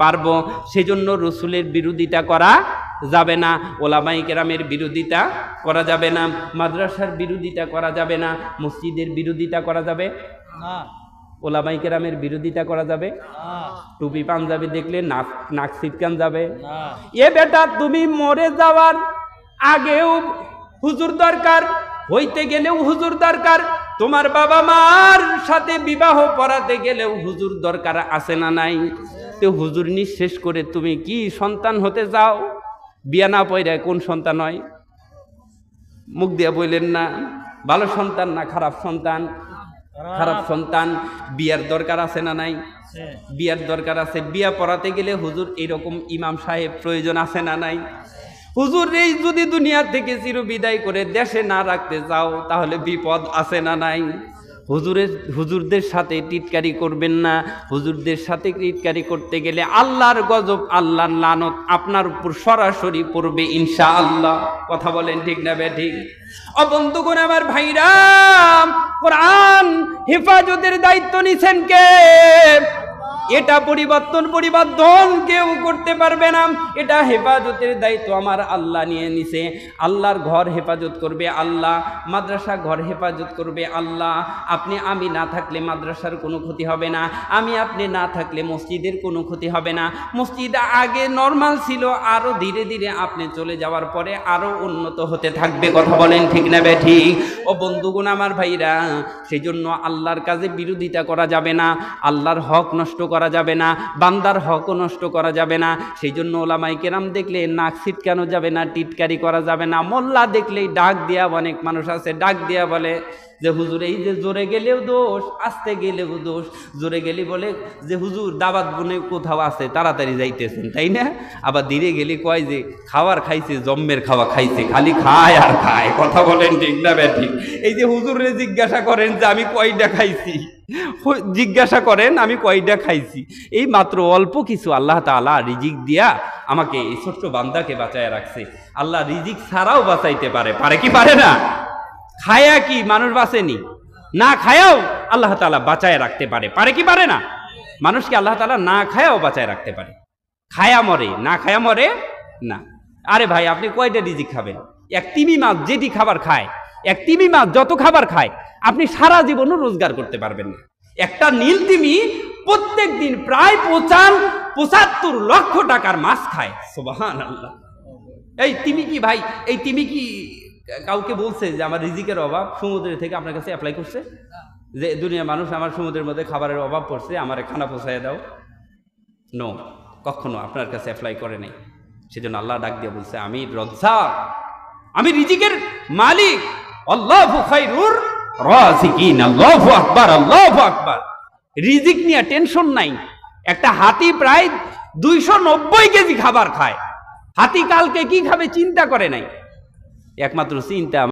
পারব। সেজন্য রসুলের বিরোধিতা করা যাবে না ওলামাই কেরামের বিরোধিতা করা যাবে না মাদ্রাসার বিরোধিতা করা যাবে না মসজিদের বিরোধিতা করা যাবে না। ওলামাই কেরামের বিরোধিতা করা যাবে না। টুপি পাঞ্জাবি দেখলে নাক নাক ছিটকান যাবে। এ বেটা তুমি মরে যাওয়ার আগেও হুজুর দরকার হইতে গেলেও হুজুর দরকার তোমার বাবা মার সাথে বিবাহ পড়াতে গেলেও হুজুর দরকার আছে না নাই? তো হুজুর নিঃশেষ করে তুমি কি সন্তান হতে যাও বিয়া না পয়রা কোন সন্তান হয়? মুখ দিয়া বললেন না, ভালো সন্তান না খারাপ সন্তান? খারাপ সন্তান, বিয়ার দরকার আছে না নাই? বিয়ার দরকার আছে, বিয়া পড়াতে গেলে হুজুর এরকম ইমাম সাহেব প্রয়োজন আছে না নাই? হুজুর, এই যদি দুনিয়া থেকে চির বিদায় করে দেশে না রাখতে যাও তাহলে বিপদ আছে না নাই? হুজুরের হুজুরদের সাথে টিটকারি করবেন না। হুজুরদের সাথে টিটকারি করতে গেলে আল্লাহর গজব, আল্লাহর লানত আপনার উপর সরাসরি পড়বে ইনশা আল্লাহ কথা বলেন ঠিক না বে ঠিক আমার ভাইরাম কোরআন হেফাজতের দায়িত্ব নিছেন কে? এটা পরিবর্তন পরিবর্তন কেউ করতে পারবে না। এটা হেফাজতের দায়িত্ব আমার আল্লাহ নিয়ে নিছে। আল্লাহর ঘর হেফাজত করবে আল্লাহ, মাদ্রাসা ঘর হেফাজত করবে আল্লাহ। আপনি, আমি না থাকলে মাদ্রাসার কোনো ক্ষতি হবে না। আমি, আপনি না থাকলে মসজিদের কোনো ক্ষতি হবে না। মসজিদ আগে নর্মাল ছিল আরও ধীরে ধীরে আপনি চলে যাওয়ার পরে আরও উন্নত হতে থাকবে। কথা বলেন ঠিক না বে, ঠিক? ও বন্ধুগুণ আমার ভাইরা সেই জন্য আল্লাহর কাজে বিরোধিতা করা যাবে না। আল্লাহর হক নষ্ট করা যাবে না, বান্দার হকও নষ্ট করা যাবে না। সেই জন্য ওলামাই কেরাম দেখলে নাক ছিটকানো যাবে না, টিটকারি করা যাবে না। মোল্লা দেখলেই ডাক দিয়া অনেক মানুষ আছে, ডাক দিয়া বলে যে, হুজুর, এই যে জোরে গেলেও দোষ, আসতে গেলেও দোষ। জোরে গেলি বলে যে, হুজুর, দাবাত বনে কোথাও আছে, তাড়াতাড়ি যাইতেছেন, তাই না? আবার ধীরে গেলে কয় যে, খাওয়ার খাইছে, জম্মের খাওয়া খাইছে, খালি খায় আর খায়, কথা বলেন ঠিক না বে ঠিক এই যে হুজুরে জিজ্ঞাসা করেন যে, আমি কয়টা খাইছি? জিজ্ঞাসা করেন, আমি কয়টা খাইছি? এই মাত্র অল্প কিছু আল্লাহ তাআলা রিজিক দিয়া আমাকে এই ছোট্ট বান্দাকে বাঁচায় রাখছে। আল্লাহ রিজিক ছাড়াও বাঁচাইতে পারে। পারে কি পারে না? খায়া কি? মানুষ বাঁচেনি? না খায়াও আল্লাহ তাআলা বাঁচায় রাখতে পারে। পারে কি পারে না? মানুষকে আল্লাহ তাআলা না খায়াও বাঁচায় রাখতে পারে? খায়া মরে, না খায়া মরে না। আরে ভাই, আপনি কয়টা রিজিক খাবেন? এক তিমি মাছ যেটি খাবার খায়। এক তিমি মাছ যত খাবার খায়, আপনি সারা জীবনও রোজগার করতে পারবেন না। একটা নীল তিমি প্রত্যেক দিন প্রায় পঁচান পঁচাত্তর লক্ষ টাকার মাছ খায়। সোবাহান আল্লাহ এই তিমি কি ভাই? এই তিমি কি কাউকে বলছে যে আমার রিজিকের অভাব সমুদ্রের থেকে আপনার কাছে অ্যাপ্লাই করছে? যে দুনিয়া মানুষ আমার সমুদ্রের মধ্যে খাবারের অভাব পড়ছে, আমার খানা পৌঁছায় দাও। নো কখনো আপনার কাছে অ্যাপ্লাই করে নাই। সেজন্য আল্লাহ ডাক দিয়ে বলছে আমি রজ্জা আমি রিজিকের মালিক। আল্লাহু খাইরুর আল্লাহু আকবার আল্লাহু আকবার। রিজিক নিয়ে টেনশন নাই। একটা হাতি প্রায় দুইশো নব্বই কেজি খাবার খায়। হাতি কালকে কি খাবে চিন্তা করে নাই। একমাত্র চিন্তা